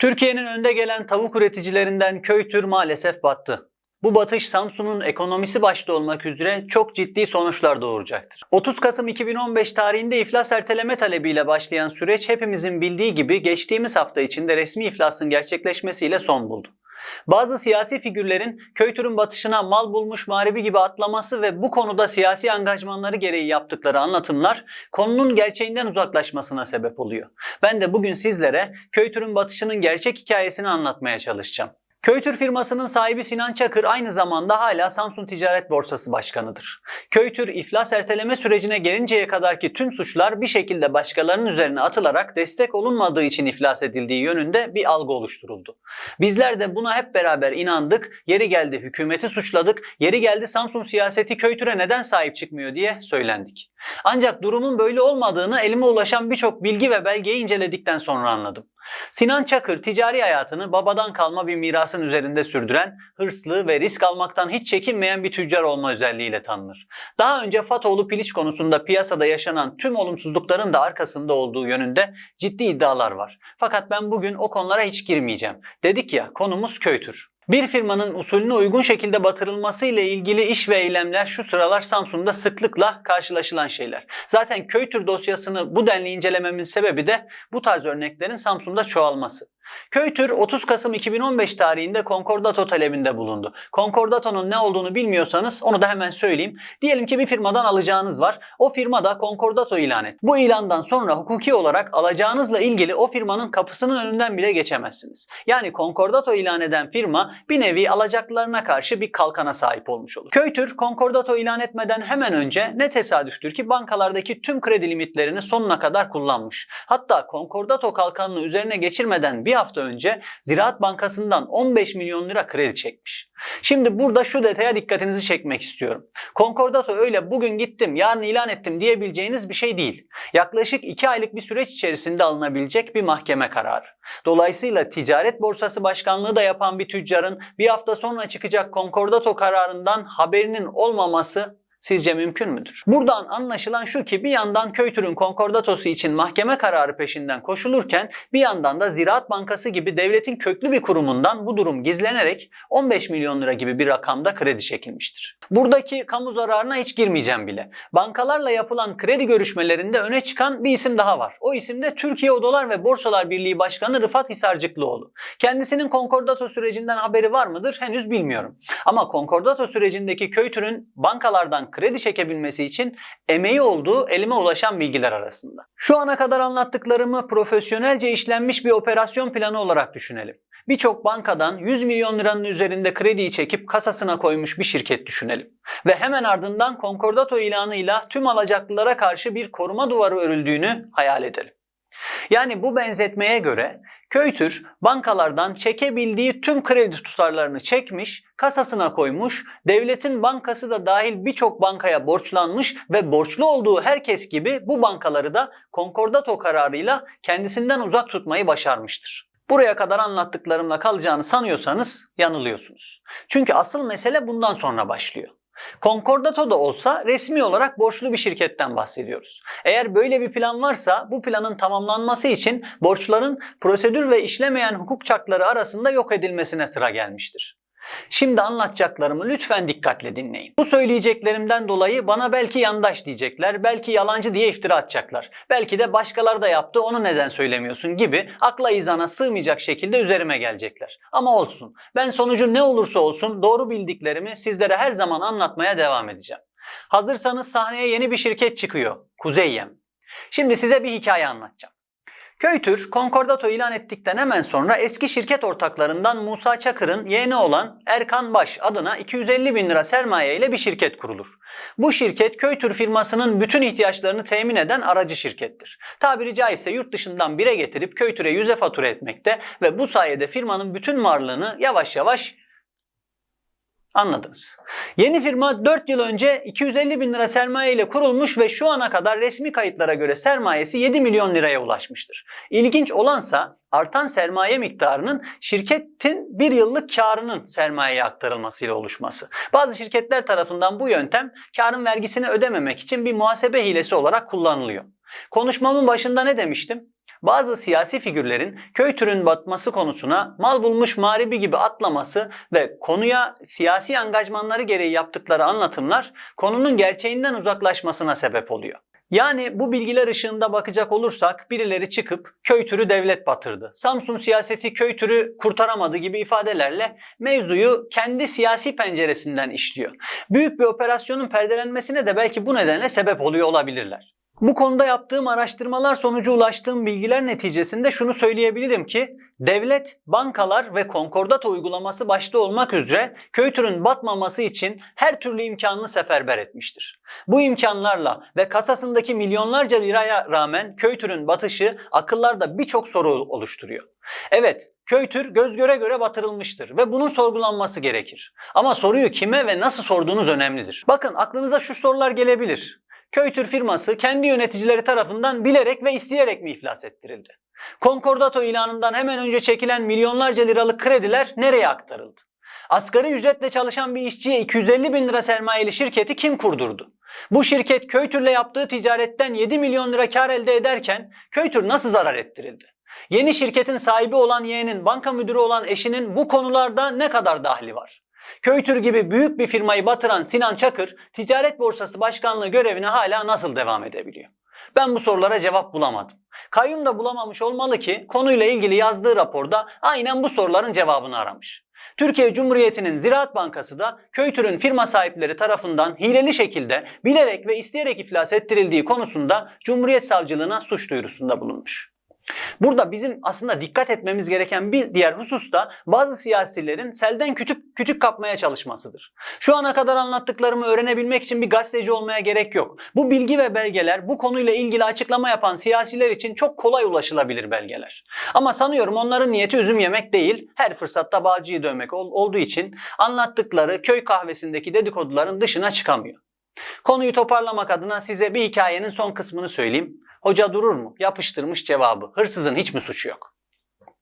Türkiye'nin önde gelen tavuk üreticilerinden Köytür maalesef battı. Bu batış Samsun'un ekonomisi başta olmak üzere çok ciddi sonuçlar doğuracaktır. 30 Kasım 2015 tarihinde iflas erteleme talebiyle başlayan süreç hepimizin bildiği gibi geçtiğimiz hafta içinde resmi iflasın gerçekleşmesiyle son buldu. Bazı siyasi figürlerin Köytür'ün batışına mal bulmuş mağribi gibi atlaması ve bu konuda siyasi angajmanları gereği yaptıkları anlatımlar konunun gerçeğinden uzaklaşmasına sebep oluyor. Ben de bugün sizlere Köytür'ün batışının gerçek hikayesini anlatmaya çalışacağım. Köytür firmasının sahibi Sinan Çakır aynı zamanda hala Samsun Ticaret Borsası Başkanıdır. Köytür iflas erteleme sürecine gelinceye kadarki tüm suçlar bir şekilde başkalarının üzerine atılarak destek olunmadığı için iflas edildiği yönünde bir algı oluşturuldu. Bizler de buna hep beraber inandık, yeri geldi hükümeti suçladık, yeri geldi Samsun siyaseti Köytür'e neden sahip çıkmıyor diye söylendik. Ancak durumun böyle olmadığını elime ulaşan birçok bilgi ve belgeyi inceledikten sonra anladım. Sinan Çakır ticari hayatını babadan kalma bir mirasın üzerinde sürdüren, hırslı ve risk almaktan hiç çekinmeyen bir tüccar olma özelliğiyle tanınır. Daha önce Fatoğlu piliç konusunda piyasada yaşanan tüm olumsuzlukların da arkasında olduğu yönünde ciddi iddialar var. Fakat ben bugün o konulara hiç girmeyeceğim. Dedik ya konumuz köytür. Bir firmanın usulüne uygun şekilde batırılması ile ilgili iş ve eylemler şu sıralar Samsun'da sıklıkla karşılaşılan şeyler. Zaten Köytür dosyasını bu denli incelememin sebebi de bu tarz örneklerin Samsun'da çoğalması. Köytür 30 Kasım 2015 tarihinde konkordato talebinde bulundu. Konkordato'nun ne olduğunu bilmiyorsanız onu da hemen söyleyeyim. Diyelim ki bir firmadan alacağınız var. O firma da konkordato ilan et. Bu ilandan sonra hukuki olarak alacağınızla ilgili o firmanın kapısının önünden bile geçemezsiniz. Yani konkordato ilan eden firma bir nevi alacaklarına karşı bir kalkana sahip olmuş olur. Köytür konkordato ilan etmeden hemen önce ne tesadüftür ki bankalardaki tüm kredi limitlerini sonuna kadar kullanmış. Hatta konkordato kalkanını üzerine geçirmeden bir hafta önce Ziraat Bankası'ndan 15 milyon lira kredi çekmiş. Şimdi burada şu detaya dikkatinizi çekmek istiyorum. Konkordato öyle bugün gittim yarın ilan ettim diyebileceğiniz bir şey değil. Yaklaşık 2 aylık bir süreç içerisinde alınabilecek bir mahkeme kararı. Dolayısıyla ticaret borsası başkanlığı da yapan bir tüccarın bir hafta sonra çıkacak konkordato kararından haberinin olmaması Sizce mümkün müdür? Buradan anlaşılan şu ki bir yandan Köytür'ün konkordatosu için mahkeme kararı peşinden koşulurken bir yandan da Ziraat Bankası gibi devletin köklü bir kurumundan bu durum gizlenerek 15 milyon lira gibi bir rakamda kredi çekilmiştir. Buradaki kamu zararına hiç girmeyeceğim bile. Bankalarla yapılan kredi görüşmelerinde öne çıkan bir isim daha var. O isim de Türkiye Odalar ve Borsalar Birliği Başkanı Rıfat Hisarcıklıoğlu. Kendisinin konkordato sürecinden haberi var mıdır? Henüz bilmiyorum. Ama konkordato sürecindeki Köytür'ün bankalardan kredi çekebilmesi için emeği olduğu elime ulaşan bilgiler arasında. Şu ana kadar anlattıklarımı profesyonelce işlenmiş bir operasyon planı olarak düşünelim. Birçok bankadan 100 milyon liranın üzerinde krediyi çekip kasasına koymuş bir şirket düşünelim. Ve hemen ardından konkordato ilanıyla tüm alacaklılara karşı bir koruma duvarı örüldüğünü hayal edelim. Yani bu benzetmeye göre Köytür bankalardan çekebildiği tüm kredi tutarlarını çekmiş, kasasına koymuş, devletin bankası da dahil birçok bankaya borçlanmış ve borçlu olduğu herkes gibi bu bankaları da konkordato kararıyla kendisinden uzak tutmayı başarmıştır. Buraya kadar anlattıklarımla kalacağını sanıyorsanız yanılıyorsunuz. Çünkü asıl mesele bundan sonra başlıyor. Konkordato da olsa resmi olarak borçlu bir şirketten bahsediyoruz. Eğer böyle bir plan varsa bu planın tamamlanması için borçların prosedür ve işlemeyen hukuk çarkları arasında yok edilmesine sıra gelmiştir. Şimdi anlatacaklarımı lütfen dikkatle dinleyin. Bu söyleyeceklerimden dolayı bana belki yandaş diyecekler, belki yalancı diye iftira atacaklar. Belki de başkaları da yaptı onu neden söylemiyorsun gibi akla izana sığmayacak şekilde üzerime gelecekler. Ama olsun. Ben sonucu ne olursa olsun doğru bildiklerimi sizlere her zaman anlatmaya devam edeceğim. Hazırsanız sahneye yeni bir şirket çıkıyor. Kuzeyyem. Şimdi size bir hikaye anlatacağım. Köytür, konkordato ilan ettikten hemen sonra eski şirket ortaklarından Musa Çakır'ın yeğeni olan Erkan Baş adına 250 bin lira sermaye ile bir şirket kurulur. Bu şirket Köytür firmasının bütün ihtiyaçlarını temin eden aracı şirkettir. Tabiri caizse yurt dışından bire getirip Köytür'e yüze fatura etmekte ve bu sayede firmanın bütün varlığını yavaş yavaş Anladınız. Yeni firma 4 yıl önce 250 bin lira sermaye ile kurulmuş ve şu ana kadar resmi kayıtlara göre sermayesi 7 milyon liraya ulaşmıştır. İlginç olansa artan sermaye miktarının şirketin bir yıllık karının sermayeye aktarılmasıyla oluşması. Bazı şirketler tarafından bu yöntem karın vergisini ödememek için bir muhasebe hilesi olarak kullanılıyor. Konuşmamın başında ne demiştim? Bazı siyasi figürlerin köy türün batması konusuna mal bulmuş mağribi gibi atlaması ve konuya siyasi angajmanları gereği yaptıkları anlatımlar konunun gerçeğinden uzaklaşmasına sebep oluyor. Yani bu bilgiler ışığında bakacak olursak birileri çıkıp köy türü devlet batırdı. Samsun siyaseti köy türü kurtaramadı gibi ifadelerle mevzuyu kendi siyasi penceresinden işliyor. Büyük bir operasyonun perdelenmesine de belki bu nedenle sebep oluyor olabilirler. Bu konuda yaptığım araştırmalar sonucu ulaştığım bilgiler neticesinde şunu söyleyebilirim ki devlet, bankalar ve konkordato uygulaması başta olmak üzere köy türün batmaması için her türlü imkanını seferber etmiştir. Bu imkanlarla ve kasasındaki milyonlarca liraya rağmen köy türün batışı akıllarda birçok soru oluşturuyor. Evet, köy tür göz göre göre batırılmıştır ve bunun sorgulanması gerekir. Ama soruyu kime ve nasıl sorduğunuz önemlidir. Bakın aklınıza şu sorular gelebilir. Köytür firması kendi yöneticileri tarafından bilerek ve isteyerek mi iflas ettirildi? Konkordato ilanından hemen önce çekilen milyonlarca liralık krediler nereye aktarıldı? Asgari ücretle çalışan bir işçiye 250 bin lira sermayeli şirketi kim kurdurdu? Bu şirket Köytür'le yaptığı ticaretten 7 milyon lira kar elde ederken Köytür nasıl zarar ettirildi? Yeni şirketin sahibi olan yeğenin banka müdürü olan eşinin bu konularda ne kadar dahli var? Köytür gibi büyük bir firmayı batıran Sinan Çakır, ticaret borsası başkanlığı görevine hala nasıl devam edebiliyor? Ben bu sorulara cevap bulamadım. Kayyum da bulamamış olmalı ki konuyla ilgili yazdığı raporda aynen bu soruların cevabını aramış. Türkiye Cumhuriyeti'nin Ziraat Bankası da Köytür'ün firma sahipleri tarafından hileli şekilde bilerek ve isteyerek iflas ettirildiği konusunda Cumhuriyet Savcılığına suç duyurusunda bulunmuş. Burada bizim aslında dikkat etmemiz gereken bir diğer husus da bazı siyasilerin selden kütük, kütük kapmaya çalışmasıdır. Şu ana kadar anlattıklarımı öğrenebilmek için bir gazeteci olmaya gerek yok. Bu bilgi ve belgeler bu konuyla ilgili açıklama yapan siyasiler için çok kolay ulaşılabilir belgeler. Ama sanıyorum onların niyeti üzüm yemek değil, her fırsatta bağcıyı dövmek ol- olduğu için anlattıkları köy kahvesindeki dedikoduların dışına çıkamıyor. Konuyu toparlamak adına size bir hikayenin son kısmını söyleyeyim. Hoca durur mu? Yapıştırmış cevabı. Hırsızın hiç mi suçu yok?